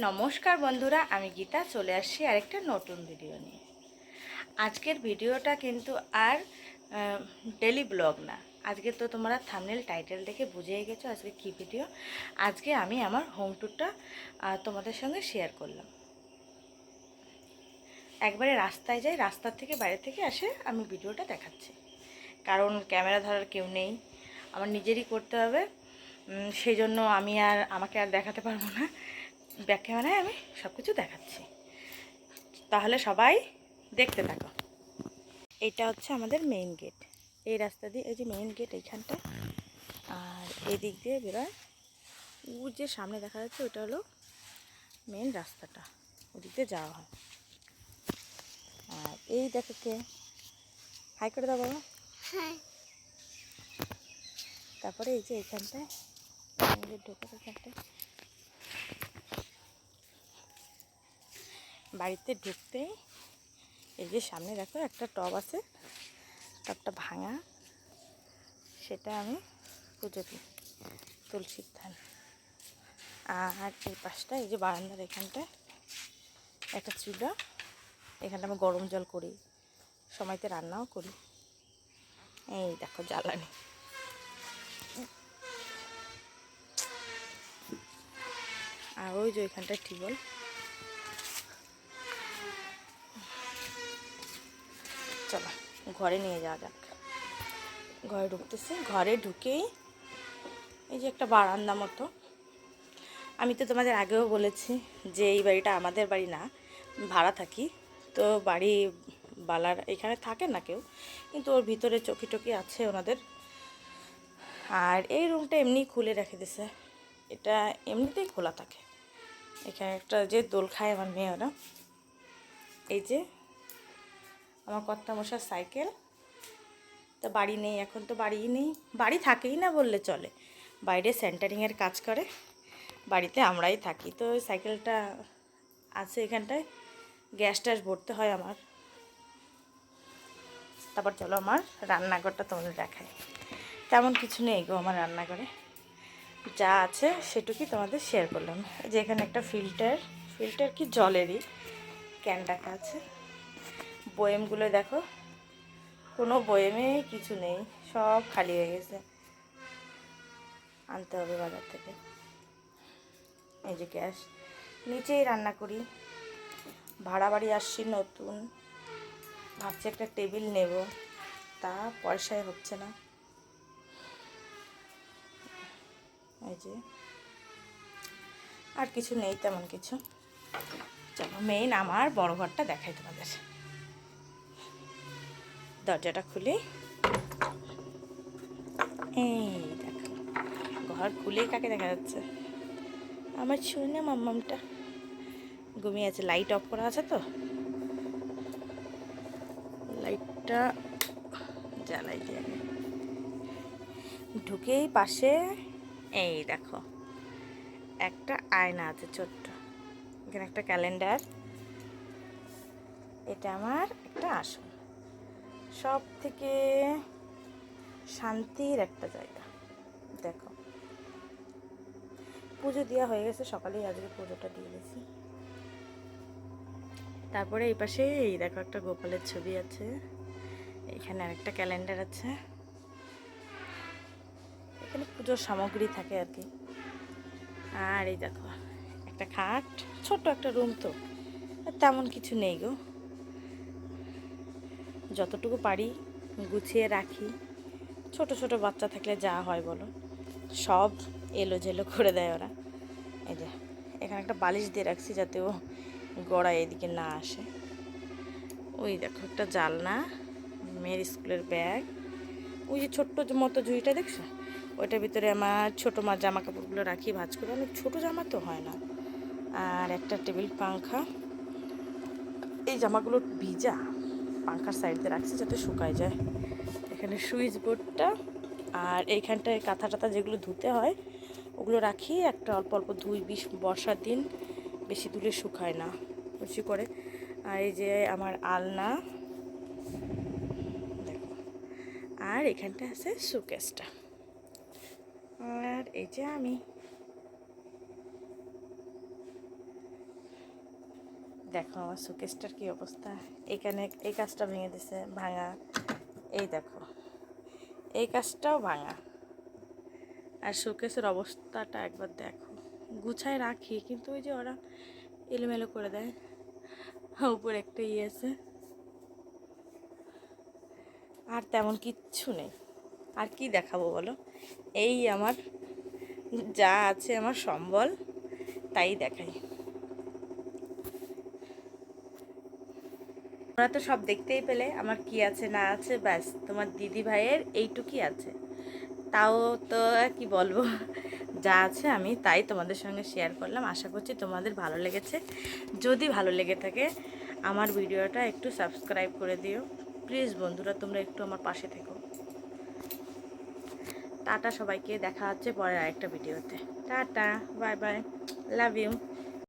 নমস্কার বন্ধুরা, আমি গীতা, চলে আসছি আরেকটা নতুন ভিডিও নিয়ে। আজকের ভিডিওটা কিন্তু আর ডেলি ব্লগ না। আজকে তো তোমরা থামনেল টাইটেল দেখে বুঝেই গেছো আজকে কি ভিডিও আজকে আমি আমার হোম ট্যুরটা তোমাদের সঙ্গে শেয়ার করলাম। একবারে রাস্তায় যাই রাস্তার থেকে বাইরে থেকে আসে আমি ভিডিওটা দেখাচ্ছি। কারণ ক্যামেরা ধরার কেউ নেই। আমার নিজেরই করতে হবে। সেই জন্য আমি আর, আমাকে আর দেখাতে পারব না। ব্যাক ক্যামেরায় আমি সব কিছু দেখাচ্ছি। তাহলে সবাই দেখতে থাকো। এটা হচ্ছে আমাদের মেইন গেট এই রাস্তা দিয়ে এই যে মেইন গেট এইখানটা আর এদিক দিয়ে বেরোয়। ও যে সামনে দেখা যাচ্ছে ওটা হলো মেইন রাস্তাটা। ওদিক দিয়ে যাওয়া হয়। আর এই দেখো কে। হাই করে দাও বাবা। হ্যাঁ তারপরে এই যে এইখানটায়। ঢোকার এখানটায় বাড়িতে ঢুকতেই এই যে সামনে দেখো একটা টব আছে, টবটা ভাঙা, সেটা আমি পুজো দিই তুলসীর ধান আর এই পাশটা, এই যে বারান্দার এখানটায় একটা চুলা এখানটা আমি গরম জল করি, সময়তে রান্নাও করি। এই দেখো জ্বালানি। আর ওই যে ওইখানটায় টিউবওয়েল। চলো, ঘরে নিয়ে যাওয়া যাক। ঘরে ঢুকতেছি, ঘরে ঢুকেই এই যে একটা বারান্দা মতো। আমি তো তোমাদের আগেও বলেছি যে এই বাড়িটা আমাদের বাড়ি না, ভাড়া থাকি। তো বাড়ি বালার এখানে থাকে না কেউ, কিন্তু ওর ভিতরে চকি টকি আছে ওনাদের। আর এই রুমটা এমনি খুলে রেখে দিছে। এটা এমনিতেই খোলা থাকে। এখানে একটা যে দোল খায় আমার মেয়ে ওরা। এই যে আমার কর্তা মশার সাইকেল। তো বাড়ি নেই, এখন তো বাড়িই নেই। বাড়ি থাকেই না বললে চলে। বাইরে সেন্টারিংয়ের কাজ করে। বাড়িতে আমরাই থাকি। তো সাইকেলটা আছে এখানটায়। গ্যাস ট্যাস ভরতে হয় আমার। তারপর চলো আমার রান্নাঘরটা তোমাদের দেখাই। তেমন কিছু নেই গো আমার রান্নাঘরে। যা আছে সেটুকুই তোমাদের শেয়ার করলাম। যে এখানে একটা ফিল্টার ফিল্টার কি জলেরই? ক্যান রাখা আছে। বয়েমগুলো দেখো। কোনো বয়েমে কিছু নেই, সব খালি হয়ে গেছে। আনতে হবে বাজার থেকে। এই যে গ্যাস। নিচেই রান্না করি। ভাড়া বাড়ি আসছি নতুন। ভাবছি একটা টেবিল নেব। তা পয়সায় হচ্ছে না। এই যে। আর কিছু নেই তেমন কিছু। চলো মেইন আমার বড় ঘরটা দেখাই তোমাদের। দরজাটা খুলে। এই দেখো, ঘর খুলেই কাকে দেখা যাচ্ছে? আমার শুনে মাম্মামটা ঘুমিয়ে আছে লাইট অফ করা আছে তো? লাইটটা জ্বালাই দিয়ে। ঢুকেই পাশে, এই দেখো, একটা আয়না আছে ছোট্ট। এখানে একটা ক্যালেন্ডার এটা আমার একটা আসন। সব থেকে শান্তির একটা জায়গা। দেখো। পুজো দেওয়া হয়ে গেছে, সকালেই আজকে পুজোটা দিয়ে গেছি তারপরে এই পাশে, এই দেখো একটা গোপালের ছবি আছে। এখানে আরেকটা ক্যালেন্ডার আছে। এখানে পুজোর সামগ্রী থাকে আর কি। আর এই দেখো, একটা খাট, ছোট্ট একটা রুম তো। তেমন কিছু নেই গো। যতটুকু পারি গুছিয়ে রাখি। ছোট ছোট বাচ্চা থাকলে যা হয় বলো। সব এলো জেলো করে দেয় ওরা। এই যে, এখানে একটা বালিশ দিয়ে রাখছি যাতে ও গড়ায় এদিকে না আসে। ওই দেখো, একটা জালনা, মেয়ের স্কুলের ব্যাগ। ওই যে ছোট্ট মতো ঝুড়িটা দেখছ? ওইটার ভিতরে আমার ছোটো মার জামা কাপড়গুলো রাখি, ভাজ করে। অনেক ছোটো জামা তো হয় না। আর একটা টেবিল পাংখা। এই জামাগুলো ভিজা। পাংখার সাইড দিয়ে রাখছি যাতে শুকায় যায়। এখানে সুইচ বোর্ডটা আর এইখানটায় কাঁথা টাথা যেগুলো ধুতে হয়, ওগুলো রাখি। একটা অল্প অল্প ধুই, বিষ বর্ষার দিন বেশি দূরে শুকায় না বেশি করে। আর এই যে আমার আলনা, দেখো। আর এখানটা আছে সুকেসটা আর এই যে আমি দেখো আমার শোকেসটার কি অবস্থা? এখানে এই কাজটা ভেঙে দিছে, ভাঙা। এই দেখো, এই কাজটাও ভাঙা। আর শোকেসের অবস্থাটা একবার দেখো। গুছায় রাখি, কিন্তু ওই যে ওরা এলোমেলো করে দেয়। উপরে একটা ইয়ে আছে। আর তেমন কিচ্ছু নেই। আর কি দেখাবো বলো? এই আমার যা আছে, আমার সম্বল, তাই দেখাই। তোমরা তো সব দেখতেই পেলে আমার কি আছে, না আছে, ব্যাস। তোমার দিদি ভাইয়ের এইটুকুই আছে। তাও তো কি বলব? যা আছে আমি তাই তোমাদের সঙ্গে শেয়ার করলাম। আশা করছি তোমাদের ভালো লেগেছে। যদি ভালো লেগে থাকে, আমার ভিডিওটা একটু সাবস্ক্রাইব করে দিও। প্লিজ বন্ধুরা, তোমরা একটু আমার পাশে থেকো। টাটা সবাইকে, দেখা হচ্ছে পরের আরেকটা ভিডিওতে। Tata bye bye love you